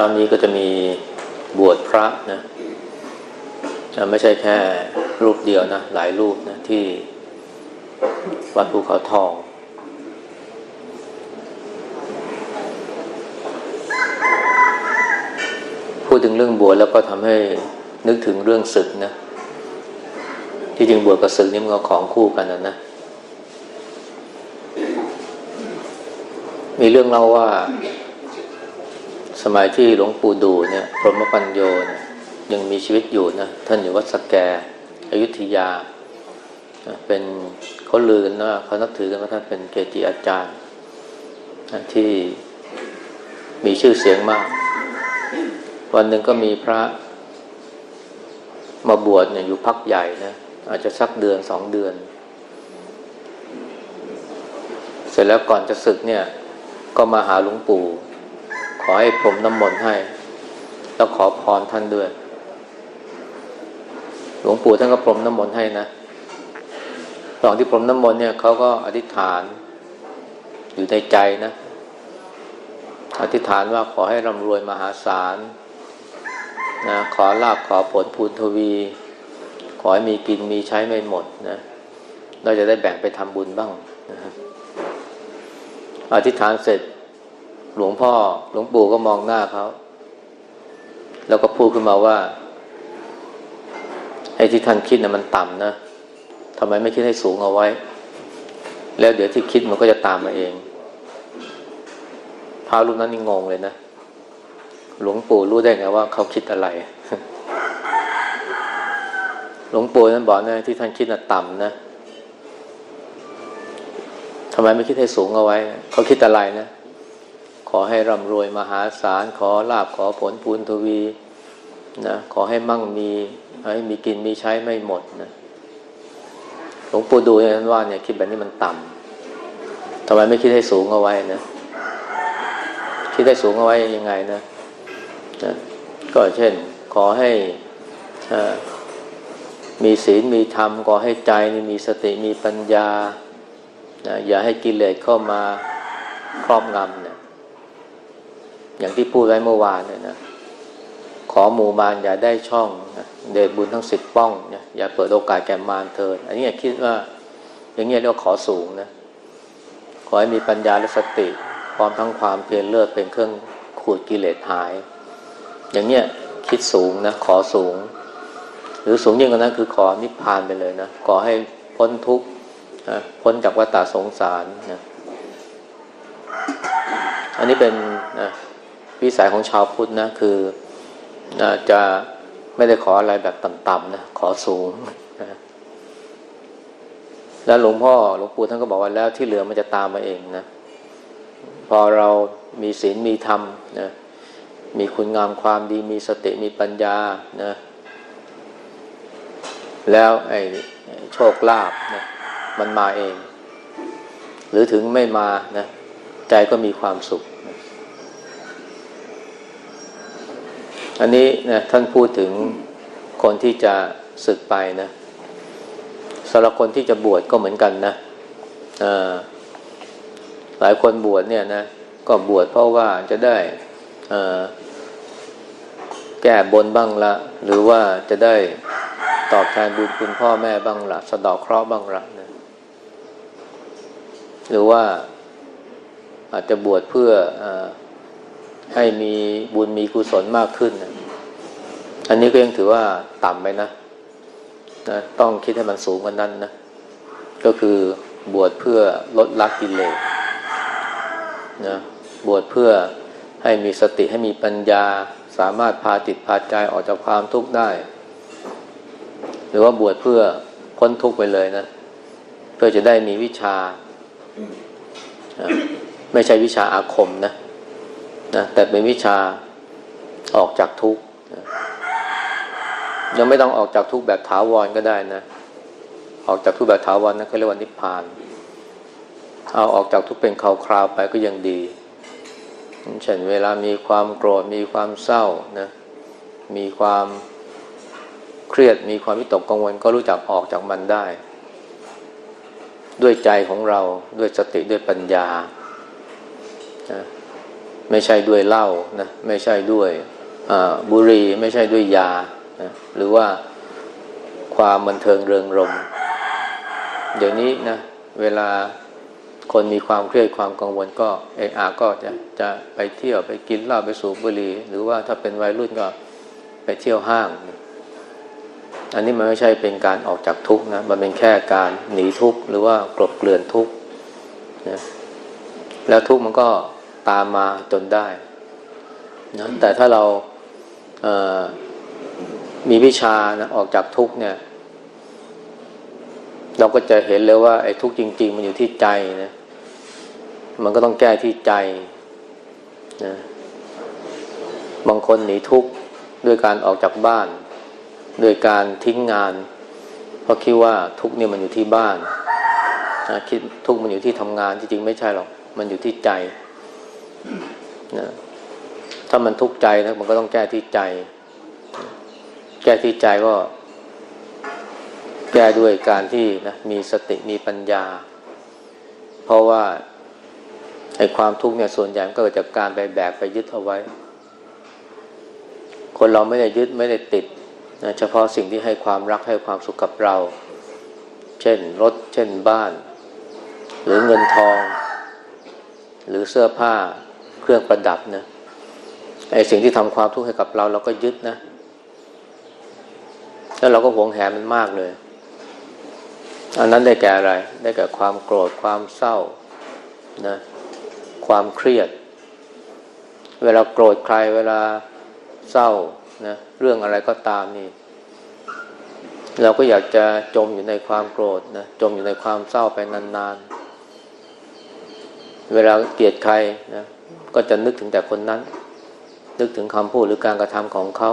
ช้านี้ก็จะมีบวชพระนะจะไม่ใช่แค่รูปเดียวนะหลายรูปนะที่วัดภูเขาทอง พูดถึงเรื่องบวชแล้วก็ทำให้นึกถึงเรื่องศึกนะ ที่จริงบวชกับศึกนี่มันก็ของคู่กันนะนะ มีเรื่องเล่าว่า สมัยที่หลวงปู่ดูเนี่ยพรหมปัญโยเนี่ยยังมีชีวิตอยู่นะท่านอยู่วัดสแกอยุธยา เป็นเขาลือกันว่าเขานับถือกันว่าท่านเป็นเกจิอาจารย์ที่มีชื่อเสียงมาก วันหนึ่งก็มีพระมาบวชเนี่ยอยู่พักใหญ่นะอาจจะสักเดือนสองเดือน เสร็จแล้วก่อนจะศึกเนี่ย ก็มาหาหลวงปู่ ขอให้พรมน้ำมนต์ให้ แล้วขอพรท่านด้วย หลวงปู่ท่านก็พรมน้ำมนต์ให้นะตอนที่พรมน้ำมนต์เนี่ยเขาก็อธิษฐาน อยู่ในใจนะ อธิษฐานว่าขอให้ร่ำรวยมหาศาลนะขอลาบขอผลพูนทวี ขอให้มีกินมีใช้ไม่หมดนะเราจะได้แบ่งไปทำบุญบ้างนะอธิษฐานเสร็จ หลวงพ่อหลวงปู่ก็มองหน้าเขาแล้วก็พูดขึ้นมาว่าไอ้ที่ท่านคิดนะ่ะมันต่ำนะทำไมไม่คิดให้สูงเอาไว้ แล้วเดี๋ยวที่คิดมันก็จะตามมาเองพระรูปนั้นนี่งงเลยนะหลวงปู่รู้ได้ไงว่าเขาคิดอะไร หลวงปู่นั้นบอกนะที่ท่านคิดน่ะต่ำนะทำไมไม่คิดให้สูงเอาไว้ เขาคิดอะไรนะ ขอให้ร่ำรวยมหาศาล ขอลาบขอผลพูนทวีนะขอให้มั่งมีให้มีกินมีใช้ไม่หมดนะหลวงปู่ดูเนี่ยว่าเนี่ยคิดแบบนี้มันต่ำทำไมไม่คิดให้สูงเอาไว้นะคิดให้สูงเอาไว้ยังไงนะนะก็เช่น ขอให้มีศีลมีธรรมขอให้ใจมีสติมีปัญญานะอย่าให้กิเลสเข้ามาครอบงำนี่ย อย่างที่พูดไว้เมื่อวานเนี่ยนะ ขอหมู่มารอย่าได้ช่องนะเดชบุญทั้งสิบป้องนะอย่าเปิดโอกาสแก่มารเถิดอันนี้คิดว่า อย่างเงี้ยเรียกว่าขอสูงนะ ขอให้มีปัญญาและสติพร้อมทั้งความเพียรเลือดเป็นเครื่องขูดกิเลสหาย อย่างเนี้ยคิดสูงนะ ขอสูง หรือสูงยิ่งกว่านั้นคือขอนิพพานไปเลยนะ ขอให้พ้นทุกข์พ้นจากวัฏสงสารนะอันนี้เป็นนะ วิสัยของชาวพุทธนะคือจะไม่ได้ขออะไรแบบต่ำๆนะขอสูงนะแล้วหลวงพ่อหลวงปู่ท่านก็บอกว่าแล้วที่เหลือมันจะตามมาเองนะพอเรามีศีลมีธรรมนะมีคุณงามความดีมีสติมีปัญญานะแล้วไอ้โชคลาภนะมันมาเอง หรือถึงไม่มานะใจก็มีความสุขนะ อันนี้นะท่านพูดถึงคนที่จะศึกไปนะสำหรับคนที่จะบวชก็เหมือนกันนะหลายคนบวชเนี่ยนะก็บวชเพราะว่าจะได้แก้บนบ้างละ หรือว่าจะได้ตอบแทนบุญคุณพ่อแม่บ้างละสะดอกเคราะห์บ้างละนะหรือว่าอาจจะบวชเพื่ออ ให้มีบุญมีกุศลมากขึ้น อันนี้ก็ยังถือว่าต่ำไปนะนะ ต้องคิดให้มันสูงกว่านั้นนะ ก็คือบวชเพื่อลดละกิเลสนะบวชเพื่อให้มีสติให้มีปัญญา สามารถพาจิตพาใจออกจากความทุกข์ได้ หรือว่าบวชเพื่อพ้นทุกข์ไปเลยนะ เพื่อจะได้มีวิชา ไม่ใช่วิชาอาคมนะ นะแต่เป็นวิชาออกจากทุกข์ยังไม่ต้องออกจากทุกข์แบบถาวรก็ได้นะ ออกจากทุกข์แบบถาวรนะเขาเรียกว่านิพพาน เอาออกจากทุกข์เป็นคราวๆไปก็ยังดี เช่นเวลามีความโกรธมีความเศร้านะ มีความเครียดมีความวิตกกังวลก็รู้จักออกจากมันได้ ด้วยใจของเราด้วยสติด้วยปัญญานะ ไม่ใช่ด้วยเหล้านะไม่ใช่ด้วยบุหรี่ไม่ใช่ด้วยยานะหรือว่าความบันเทิงเริงรมเดี๋ยวนี้นะเวลาคนมีความเครียดความกังวลก็เออาก็จะจะไปเที่ยวไปกินเหล้าไปสูบบุหรี่หรือว่าถ้าเป็นวัยรุ่นก็ไปเที่ยวห้าง อันนี้มันไม่ใช่เป็นการออกจากทุกข์นะมันเป็นแค่การหนีทุกข์หรือว่ากลบเกลื่อนทุกข์นะแล้วทุกข์มันก็ ตามมาจนได้นะแต่ถ้าเราเมีวิชานะออกจากทุกเนี่ย เราก็จะเห็นเลยว่าไอ้ทุกจริง ๆ มันอยู่ที่ใจนะมันก็ต้องแก้ที่ใจนะบางคนหนีทุกข์ด้วยการออกจากบ้าน ด้วยการทิ้งงาน เพราะคิดว่าทุกข์เนี่ยมันอยู่ที่บ้านนะคิดทุกข์มันอยู่ที่ทำงานที่จริงไม่ใช่หรอก มันอยู่ที่ใจ นะถ้ามันทุกข์ใจนะมันก็ต้องแก้ที่ใจ แก้ที่ใจก็ แก้ด้วยการที่นะมีสติมีปัญญา เพราะว่าไอ้ความทุกข์เนี่ยส่วนใหญ่ก็เกิดจากการไปแบกไปยึดเอาไว้ คนเราไม่ได้ยึดไม่ได้ติดนะเฉพาะสิ่งที่ให้ความรักให้ความสุขกับเรา เช่นรถ เช่นบ้าน หรือเงินทอง หรือเสื้อผ้า เครื่องประดับนะไอ้สิ่งที่ทำความทุกข์ให้กับเรา เราก็ยึดนะ แล้วเราก็หวงแหนมันมากเลย อันนั้นได้แก่อะไร ได้แก่ความโกรธความเศร้านะความเครียด เวลาโกรธใครเวลาเศร้านะเรื่องอะไรก็ตามนี่ เราก็อยากจะจมอยู่ในความโกรธนะจมอยู่ในความเศร้าไปนานๆ เวลาเกลียดใครนะ ก็จะนึกถึงแต่คนนั้น นึกถึงคำพูดหรือการกระทำของเขา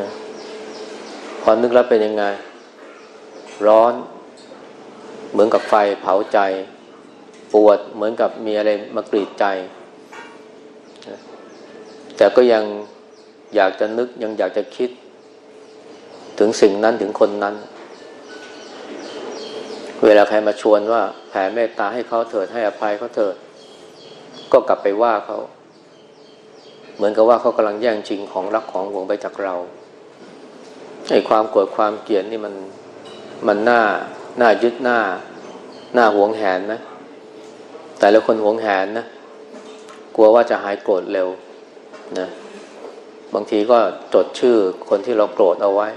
นะพอนึกแล้วเป็นยังไง ร้อน เหมือนกับไฟเผาใจ ปวดเหมือนกับมีอะไรมากรีดใจ แต่ก็ยังอยากจะนึกยังอยากจะคิด ถึงสิ่งนั้นถึงคนนั้น เวลาใครมาชวนว่าแผ่เมตตาให้เขาเถิดให้อภัยเขาเถิด ก็กลับไปว่าเขา เหมือนกับว่าเขากำลังแย่งชิงของรักของหวงไปจากเราไอ้ความโกรธความเกลียดนี่มันมันหน่าหน่ายึดหน้า หน้าหวงแหนนะแต่ละคนหวงแหนนะกลัวว่าจะหายโกรธเร็วนะบางทีก็จดชื่อคนที่เราโกรธเอาไว้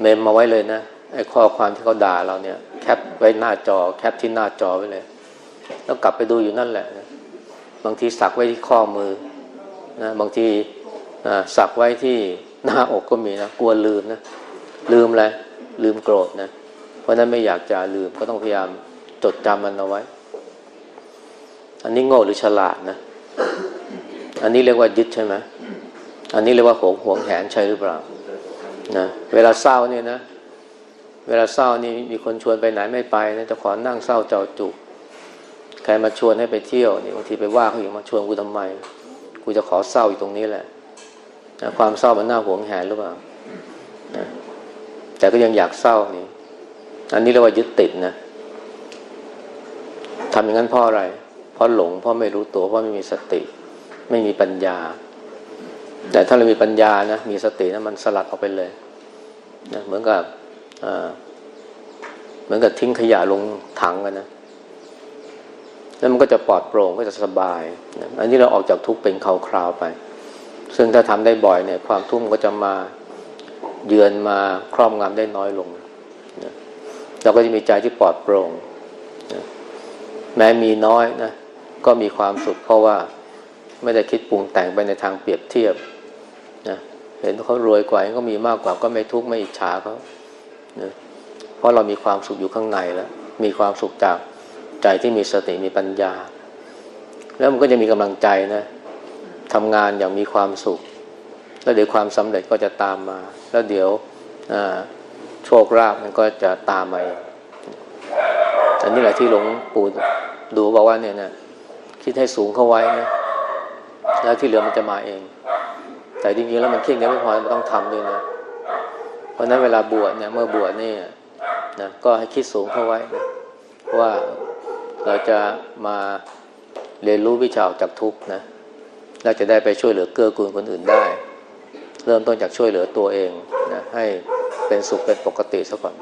เมมมาไว้เลยนะไอ้ข้อความที่เขาด่าเราเนี่ย แคปไว้หน้าจอ แคปที่หน้าจอไว้เลย แล้วกลับไปดูอยู่นั่นแหละนะ บางทีสักไว้ที่ข้อมือนะบางทีสักไว้ที่หน้าอกก็มีนะกลัวลืมนะลืมอะไรลืมโกรธนะเพราะนั้นไม่อยากจะลืมก็ต้องพยายามจดจำมันเอาไว้ อันนี้โง่หรือฉลาดนะ อันนี้เรียกว่ายึดใช่ไหมอันนี้เรียกว่าหวงหวงแหนใช่หรือเปล่านะเวลาเศร้าเนี่ยนะ เวลาเศร้านี่มีคนชวนไปไหนไม่ไปนะจะขอนั่งเศร้าเจ้าจุก ใครมาชวนให้ไปเที่ยวนี่บางทีไปว่าเขาอยู่มาชวนกูทำไม กูจะขอเศร้าอยู่ตรงนี้แหละนะความเศร้ามันน่าหวงแหนหรือเปล่านะแต่ก็ยังอยากเศร้านี่ อันนี้เรียกว่ายึดติดนะทำอย่างนั้นเพราะอะไร เพราะหลง เพราะไม่รู้ตัวเพราะไม่มีสติ ไม่มีปัญญา แต่ถ้าเรามีปัญญานะ มีสตินะมันสลัดออกไปเลยนะเหมือนกับเหมือนกับทิ้งขยะลงถังกันนะ แล้วมันก็จะปลอดโปร่งก็จะสบาย อันนี้เราออกจากทุกข์เป็นคราวๆไป ซึ่งถ้าทำได้บ่อยเนี่ย ความทุกข์ก็จะมาเยือนมาครอบงำได้น้อยลงเราก็จะมีใจที่ปลอดโปร่งแม้มีน้อยนะก็มีความสุขเพราะว่าไม่ได้คิดปรุงแต่งไปในทางเปรียบเทียบนะเห็นเขารวยกว่าก็มีมากกว่าก็ไม่ทุกข์ไม่อิจฉาเขานะเพราะเรามีความสุขอยู่ข้างในแล้ว มีความสุขจาก ใจที่มีสติมีปัญญา แล้วมันก็จะมีกำลังใจนะทำงานอย่างมีความสุข แล้วเดี๋ยวความสำเร็จก็จะตามมา แล้วเดี๋ยวโชคลาภมันก็จะตามมาเองอันนี้แหละที่หลวงปู่ดูบอกว่าเนี่ยนะคิดให้สูงเข้าไว้นะแล้วที่เหลือมันจะมาเอง แต่จริงๆแล้วมันคิดยังไม่พอมันต้องทำด้วยนะ เพราะนั้นเวลาบวชเนี่ยเมื่อบวชนี่นะก็ให้คิดสูงเข้าไว้นะว่า เราจะมาเรียนรู้วิชาออกจากทุกข์นะเราจะได้ไปช่วยเหลือเกื้อกูลคนอื่นได้ เริ่มต้นจากช่วยเหลือตัวเองนะให้เป็นสุขเป็นปกติซะก่อน